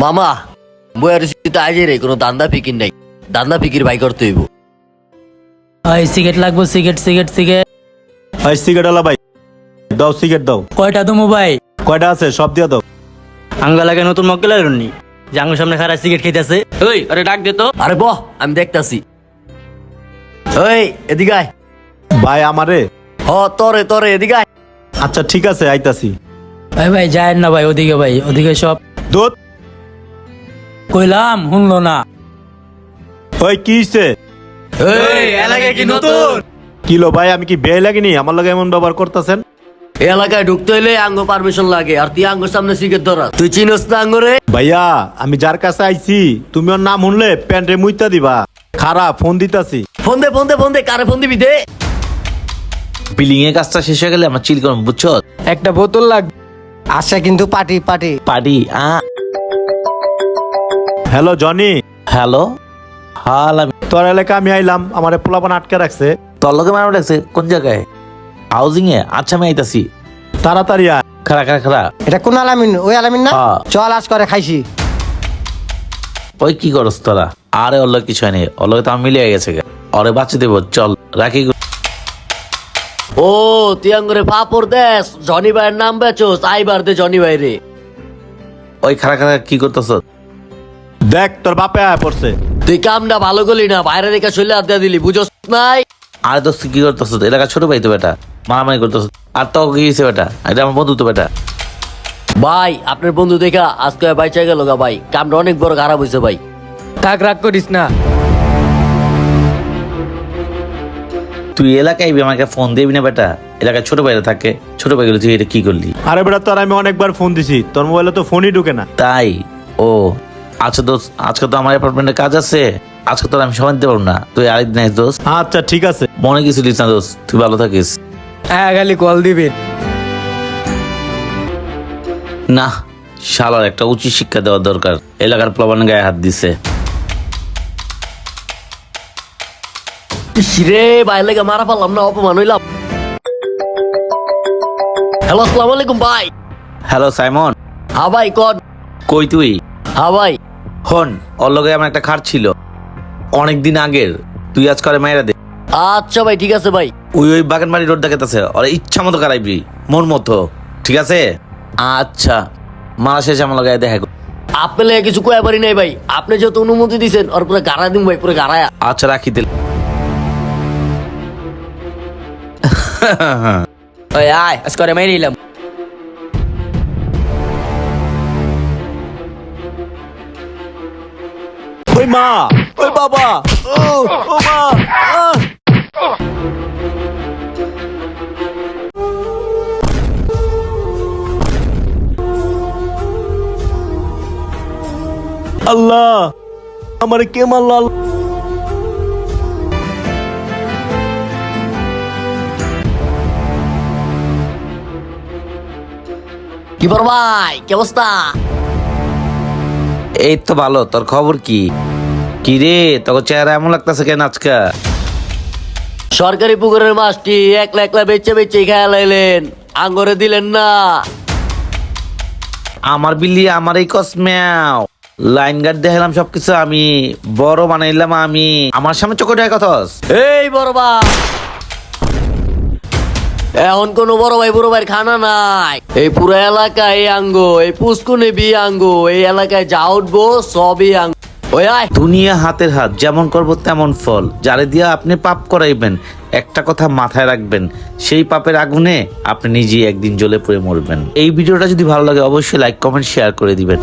মামা বইয়ার তো আজে রে কোনো দান্দা ফিকির নাই। দান্দা ফিকির ভাই করতে হইব। ওই সিগারেট লাগবো সিগারেট সিগারেট সিগারেট ভাই সিগারেট আলা ভাই দাও সিগারেট দাও। কয়টা তুমি ভাই কয়টা আছে? সব দিয়ে দাও। আঙ্গা লাগে নতুন মক্কেল আইরনি আঙ্গুর সামনে খারাপ সিগারেট খাইতেছে। ওই আরে ডাক দে তো। আরে বহ আমি দেখতাছি। ওই এদিকে আয়। ভাই আমারে হ তরে তরে এদিকে আয়। আচ্ছা ঠিক আছে আইতাছি। ভাই ভাই যায় না ভাই ওদিকে ভাই ওদিকে সব। দুধ কইলাম শুনলো না। ওই কি হইছে? এই এলাকায় কি নতুন? কিলো ভাই আমি কি বেয়ে লাগিনি? আমার লগে এমন ব্যবহার করতেছেন? এলাকায় ঢুকতে হইলে আঙ্গ পারমিশন লাগে আর তুই আঙ্গর সামনে সিগারেট ধরা। তুই চিনস না আঙ্গরে? ভাইয়া আমি যার কাছে আইছি তুমি ওর নাম শুনলে প্যান্টে মুইতা দিবা। খারাপ ফোন দিতাছি। ফোন দে ফোন দে ফোন দে কারে ফোন দিবি দে? বিলিং এর কাজটা শেষ হয়ে গেলে আমার চিল করুন বুঝছ? একটা বোতল লাগবে আচ্ছা কিন্তু পার্টি পার্টি পার্টি আ হ্যালো জনি হ্যালো হাল আমি তোর এলাকা আমি আইলাম আমার পোলাপান আটকে রাখছে। তোর লোকে মারা লাগছে? কোন জায়গায়? হাউজিং এ আচ্ছা আমি আইতাছি। তাড়াতাড়ি আয়। খারা খারা খারা এটা কোন আলামিন? ওই আলামিন না? হ্যাঁ। চল আজ করে খাইছি। ওই কি করস তোরা? আরে ওর লোক কিছু হয়নি। ওর লোকে তো আমি মিলিয়ে গেছে গে। ওরে বাচ্চা দেবো চল রাখি ও তুই আঙ্গরে পাপড় দেস। জনি ভাইয়ের নাম বেচোস। আইবার দে জনি ভাই রে ওই খারা খারা কি করতেছ? দেখ তোর বাপে আয় পড়ছে। তুই কামটা ভালো করলি না বাইরে রেখে চলে আড্ডা দিলি বুঝোস নাই? আরে দোস্ত কি করতেছ? এলাকা ছোট ভাই তো বেটা? মারামারি করতেছ। আর তো কি হয়েছে বেটা? এটা আমার বন্ধু তো বেটা। ভাই আপনার বন্ধু দেখা আজকে বাইচা গেল গা ভাই। কামটা অনেক বড় খারাপ হয়েছে ভাই। থাক রাগ করিস না। তুই এলাকায় আইবি, আমাকে ফোন দিবি না বেটা? এলাকায় ছোট ভাইরা থাকে। ছোট ভাইগুলো তুই এটা কি করলি? আরে বেটা তোর আমি অনেকবার ফোন দিছি। তোর মোবাইলে তো ফোনই ঢুকে না। তাই? ও আচ্ছা দোস্ত আজকে তো আমার অ্যাপার্টমেন্টে কাজ আছে। আজকে তো আমি সময় দিতে পারব না। তুই আরেকদিন দোস্ত। আচ্ছা ঠিক আছে। মনে কিছু দিস না দোস্ত তুই ভালো থাকিস। হ্যাঁ খালি কল দিবেন না শালার একটা উচিত শিক্ষা দেওয়া দরকার। এলাকার প্লাবন গায়ে হাত দিছে। রে ভাই লেগে মারা পারলাম না অপমান হইলাম। হ্যালো আসসালামু আলাইকুম ভাই। Hello Simon. হ্যাঁ ভাই কন। কই তুই? হ্যাঁ ভাই। হন ওর লগে আমার একটা খাট ছিল। অনেক দিন আগের। তুই আজ করে মায়েরা দে। আচ্ছা ভাই ঠিক আছে ভাই। ওই ওই বাগানবাড়ি রোড দেখাতেছে ওরা ইচ্ছা মতো কারাইবি মন মতো। ঠিক আছে? আচ্ছা। মারা শেষে আমার লগে দেখা। আপনি লেগে কিছু কয়ে পারি নাই ভাই। আপনি যেহেতু অনুমতি দিছেন ওর পুরো গাড়া দিন ভাই পুরো গাড়ায়া। আচ্ছা রাখি দিল ওই আয় আজ করে মেরে নিলাম। মা ওই বাবা ও ও মা আহ! আল্লাহ আমার কে মারলো আল্লাহ? কি বড় ভাই কি অবস্থা এই তো ভালো তোর খবর কি কি রে তোর চেহারা এমন লাগতেছে কেন আজকা? সরকারি পুকুরের মাছটি একলা একলা বেচে বেচে খেয়া লাইলেন। আঙ্গরে দিলেন না। আমার বিল্লি আমার এই কসম্যাও লাইন গার্ড দেখালাম সবকিছু আমি। বড় বানাইলাম আমি। আমার সামনে চোখটায় কথাস এই বড় ভাই। এখন কোন বড় ভাই বড় ভাই খানা নাই। এই পুরো এলাকায় এই আঙ্গ এই পুষ্কুনে বি আঙ্গ এই এলাকায় যা উঠবো সবই আঙ্গ। দুনিয়া হাতের হাত, যেমন করব তেমন ফল। যারে দিয়া আপনি পাপ করাইবেন, একটা কথা মাথায় রাখবেন, সেই পাপের আগুনে আপনি নিজেই একদিন জ্বলে পড়ে মরবেন। এই ভিডিওটা যদি ভালো লাগে, অবশ্যই লাইক কমেন্ট শেয়ার করে দিবেন।